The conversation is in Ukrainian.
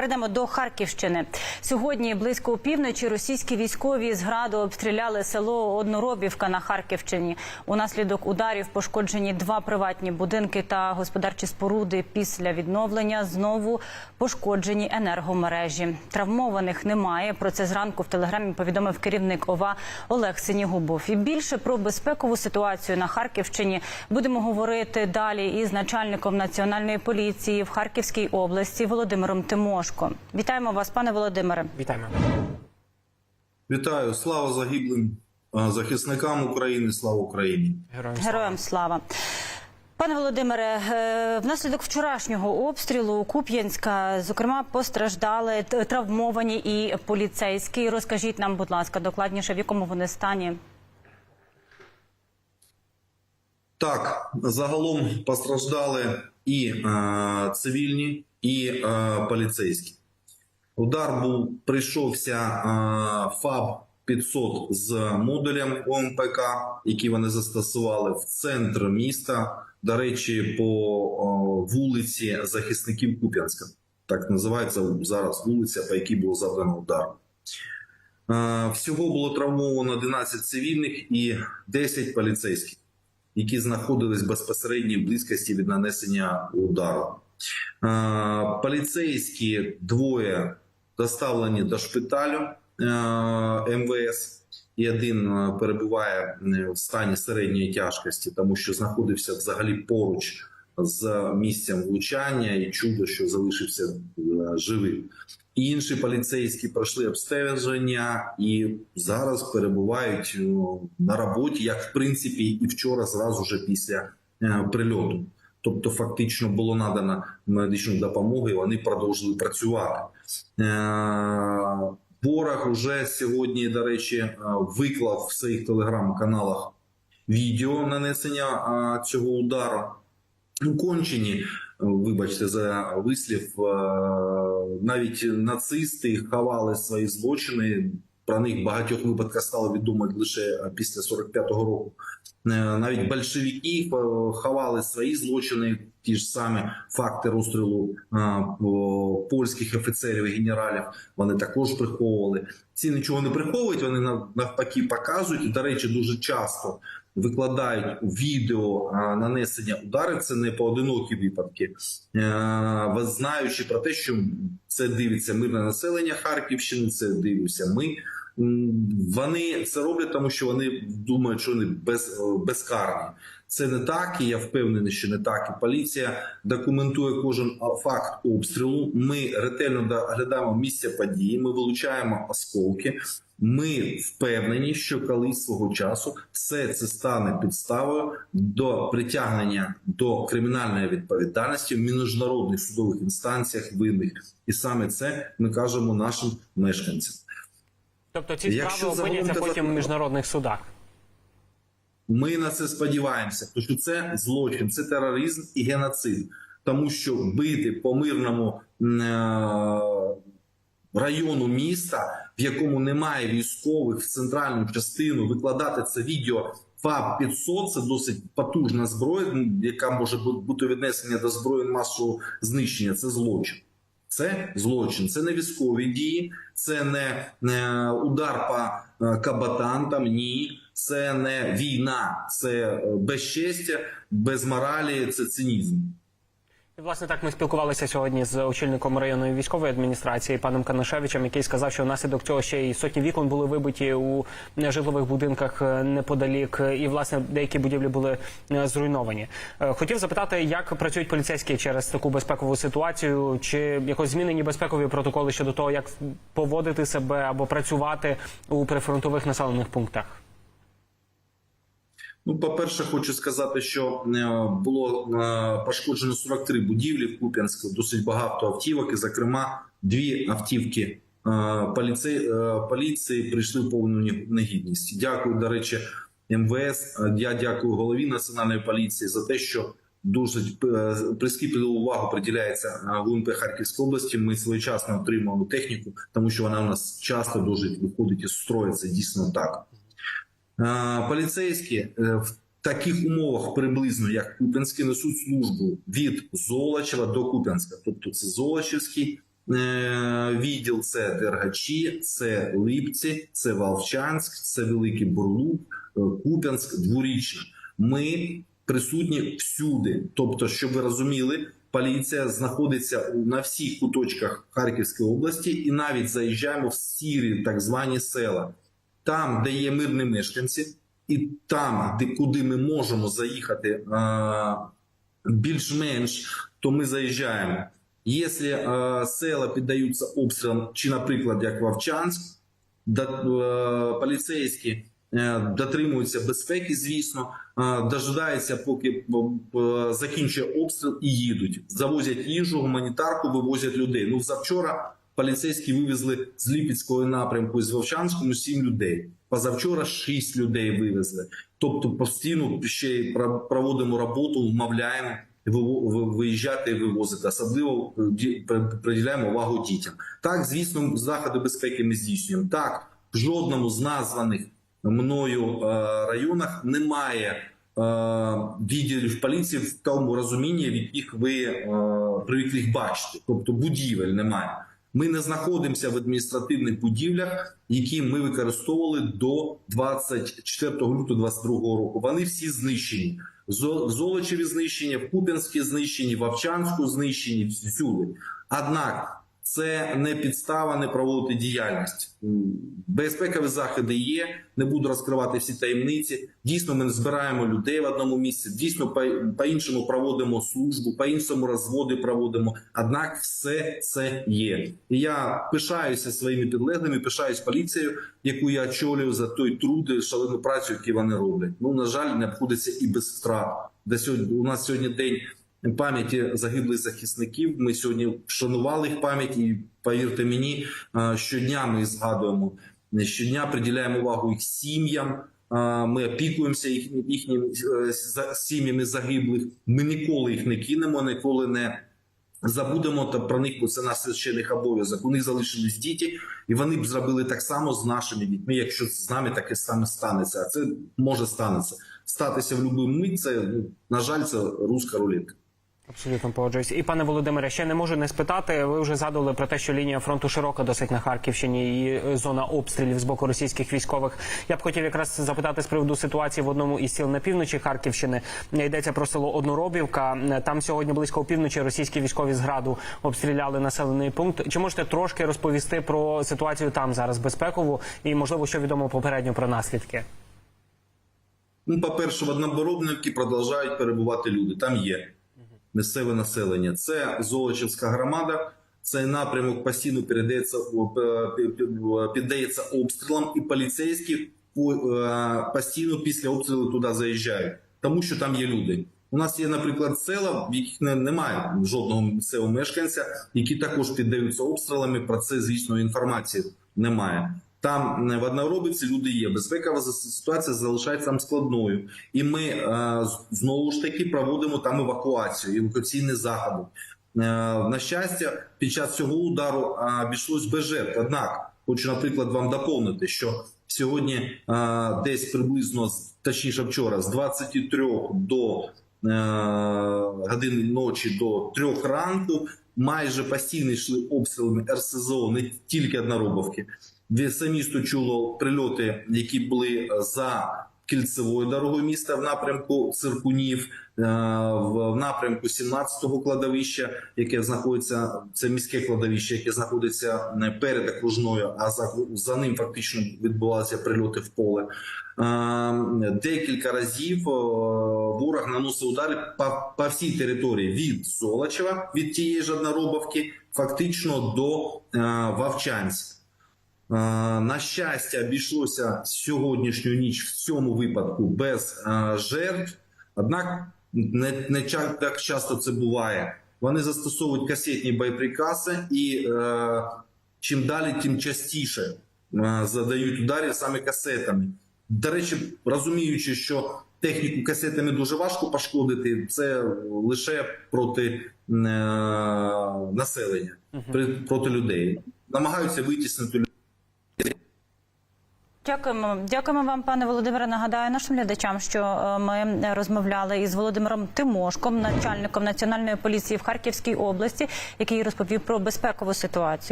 Перейдемо до Харківщини. Сьогодні близько опівночі російські військові з граду обстріляли село Одноробівка на Харківщині. Унаслідок ударів пошкоджені два приватні будинки та господарчі споруди. Після відновлення знову пошкоджені енергомережі. Травмованих немає. Про це зранку в телеграмі повідомив керівник ОВА Олег Синігубов. І більше про безпекову ситуацію на Харківщині будемо говорити далі із начальником національної поліції в Харківській області Володимиром Тимошко. Вітаємо вас, пане Володимире. Вітаємо. Вітаю, слава загиблим захисникам України, слава Україні. Героям слава. Героям слава. Пане Володимире, е, внаслідок вчорашнього обстрілу Куп'янська, зокрема, постраждали травмовані і поліцейські. Розкажіть нам, будь ласка, докладніше, в якому вони стані. Так, загалом постраждали і е, цивільні, і е, поліцейські. Удар був прийшовся е, ФАБ 500 з модулем ОМПК, який вони застосували в центр міста. До речі, по вулиці захисників Куп'янська. Так називається зараз вулиця, по якій було завдано удар. Всього було травмовано 11 цивільних і 10 поліцейських, які знаходились в безпосередній близькості від нанесення удару. Поліцейські двоє доставлені до шпиталю МВС, і один перебуває е, в стані середньої тяжкості, тому що знаходився взагалі поруч з місцем влучання, і чудо, що залишився е, живим. Інші поліцейські пройшли обстеження і зараз перебувають е, на роботі, як в принципі і вчора, зразу же після е, прильоту. Тобто, фактично було надано медичну допомогу, і вони продовжили працювати. Е, Ворог уже сьогодні, до речі, виклав в своїх телеграм-каналах відео нанесення цього удару. Кончені, е, вибачте за вислів, е, навіть нацисти ховали свої злочини. Про них багатьох випадках стало відомо лише після 45-го року. Е, Навіть большевики е, ховали свої злочини, ті ж самі факти розстрілу е, польських офіцерів і генералів. Вони також приховували. Ці нічого не приховують, вони нав- навпаки показують. І, До речі, дуже часто викладають відео нанесення ударів. Це не поодинокі випадки, ви знаючи про те, що це дивиться мирне населення Харківщини, це дивимося ми. Вони це роблять, тому що вони думають, що вони без, е, безкарні. Це не так, і я впевнений, що не так. І поліція документує кожен факт обстрілу. Ми ретельно доглядаємо місця події. Ми вилучаємо осколки. Ми впевнені, що колись свого часу все це стане підставою до притягнення до кримінальної відповідальності в міжнародних судових інстанціях винних, і саме це ми кажемо нашим мешканцям. Тобто ці Якщо справи загалом опиняться потім в міжнародних судах. Ми на це сподіваємося, тому що це злочин, це тероризм і геноцид, тому що бити по мирному е, району міста, в якому немає військових в центральну частину, викладати це відео. ФАБ 500 – це досить потужна зброя, яка може бути віднесена до зброї масового знищення. Це злочин. Це злочин, це не військові дії, це не, не удар по е, кабатантам. Ні, це не війна, це е, безчестя, без моралі, це цинізм. І, власне, так ми спілкувалися сьогодні з очільником районної військової адміністрації паном Канашевичем, який сказав, що внаслідок цього ще й сотні вікон були вибиті у житлових будинках е, неподалік, і власне деякі будівлі були е, зруйновані. Хотів запитати, як працюють поліцейські через таку безпекову ситуацію, чи якось змінені безпекові протоколи щодо того, як поводити себе або працювати у прифронтових населених пунктах. Ну, по-перше, хочу сказати, що е, було е, пошкоджено 43 будівлі в Куп'янську, досить багато автівок, і, зокрема, дві автівки е, е, поліції прийшли в повну негідність. Дякую, до речі, МВС. Я дякую голові національної поліції за те, що дуже прискіпливу увагу приділяється ГУНП Харківської області. Ми своєчасно отримуємо техніку, тому що вона у нас часто дуже виходить із строю. Це дійсно так. Поліцейські е, в таких умовах приблизно як Куп'янський несуть службу від Золочева до Куп'янська, тобто це Золочівський е, відділ це Дергачі, це Липці, це Волчанськ, це Великий Бурлук, е, Куп'янськ, Дворічне. Ми присутні всюди. Тобто, щоб ви розуміли, поліція знаходиться на всіх куточках Харківської області і навіть заїжджаємо в сірі так звані села, там, де є мирні мешканці, і там, де куди ми можемо заїхати більш-менш, то ми заїжджаємо. Якщо села піддаються обстрілам, чи, наприклад, як Вовчанськ, поліцейські е, дотримуються безпеки, звісно, дожидаються, поки е, закінчує обстріл і їдуть. Завозять їжу, гуманітарку, вивозять людей. Ну, завчора поліцейські вивезли з Ліпецького напрямку з Вовчанському сім людей. Позавчора шість людей вивезли. Тобто постійно ще проводимо роботу, вмовляємо виїжджати і вивозити. Особливо е, ді- пр- приділяємо увагу дітям. Так, звісно, заходи безпеки ми здійснюємо. Так, в жодному з названих мною е, районах немає е, відділів поліції в тому розумінні, від яких ви е, привикли їх бачити. Тобто будівель немає. Ми не знаходимося в адміністративних будівлях, які ми використовували до 24 лютого 2022 року. Вони всі знищені. В Золочеві знищені, в Куп'янській знищені, в Овчанську знищені, всюди. Однак це не підстава не проводити діяльність. Безпекові заходи є. Не буду розкривати всі таємниці. Дійсно, ми збираємо людей в одному місці. Дійсно, по- по-іншому проводимо службу, по-іншому розводи проводимо. Однак, все це є. І я пишаюся своїми підлеглими, пишаюсь поліцією, яку я очолюю за той труд шалену працю, яку вони роблять. Ну на жаль, не обходиться і без втрат. Де сьогодні у нас сьогодні день пам'яті загиблих захисників. Ми сьогодні вшанували їх пам'ять, і повірте мені, е, щодня ми згадуємо. Щодня приділяємо увагу їх сім'ям. е, Ми опікуємося їх, їхніми е, за- сім'ями загиблих. Ми ніколи їх не кинемо, ніколи не забудемо та про них, бо це наш священних обов'язок. У них залишились діти, і вони б зробили так само з нашими дітьми, якщо з нами таке саме станеться. А це може станеться. Статися в будь-яку мить. Це ну, на жаль, це руська рулетка. Абсолютно погоджуюсь. І пане Володимире, ще не можу не спитати. Ви вже згадували про те, що лінія фронту широка досить на Харківщині і е, зона обстрілів з боку російських військових. Я б хотів якраз запитати з приводу ситуації в одному із сіл на півночі Харківщини. Йдеться про село Одноробівка. Е, Там сьогодні близько опівночі російські військові з граду обстріляли населений пункт. Чи можете трошки розповісти про ситуацію там зараз безпекову і можливо, що відомо попередньо про наслідки? Ну, по-перше, в Одноборобнівці продовжують перебувати люди. Там є місцеве населення. Це Золочівська громада. Цей напрямок постійно передається пе- піддається обстрілам, і поліцейські е, постійно після обстрілу туди заїжджають, тому що там є люди. У нас є, наприклад, села, в яких не, немає жодного місцевого мешканця, які також піддаються обстрілами. Про це, звісно, інформації немає. Там е, в Одноробиці люди є. Безпекова ситуація залишається там складною, і ми е, знову ж таки проводимо там евакуацію, евакуаційні заходи. Е, на щастя, під час цього удару обійшлось без жертв. Однак, хочу, наприклад, вам доповнити, що сьогодні десь приблизно точніше вчора, з 23 до години ночі до 3 ранку майже постійно йшли обстрілами РСЗО, не тільки одноробовки. Самі чуло прильоти, які були за кільцевою дорогою міста в напрямку Циркунів, е, в напрямку 17-го кладовища, яке знаходиться, це міське кладовище, яке знаходиться не перед окружною, а за, за ним фактично відбувалися прильоти в поле. Е, Декілька разів е, ворог наносив удари по, по всій території від Золочева, від тієї ж одноробовки, фактично до Вовчанська. Е, На щастя, обійшлося сьогоднішню ніч в цьому випадку без е, жертв. Однак не, не так часто це буває. Вони застосовують касетні боєприпаси і е, чим далі, тим частіше е, задають ударів саме касетами. До речі, розуміючи, що техніку касетами дуже важко пошкодити, це лише проти е, населення, проти людей. Намагаються витіснити Дякуємо, дякуємо вам, пане Володимире. Нагадаю нашим глядачам, що е, ми розмовляли із Володимиром Тимошком, начальником національної поліції в Харківській області, який розповів про безпекову ситуацію.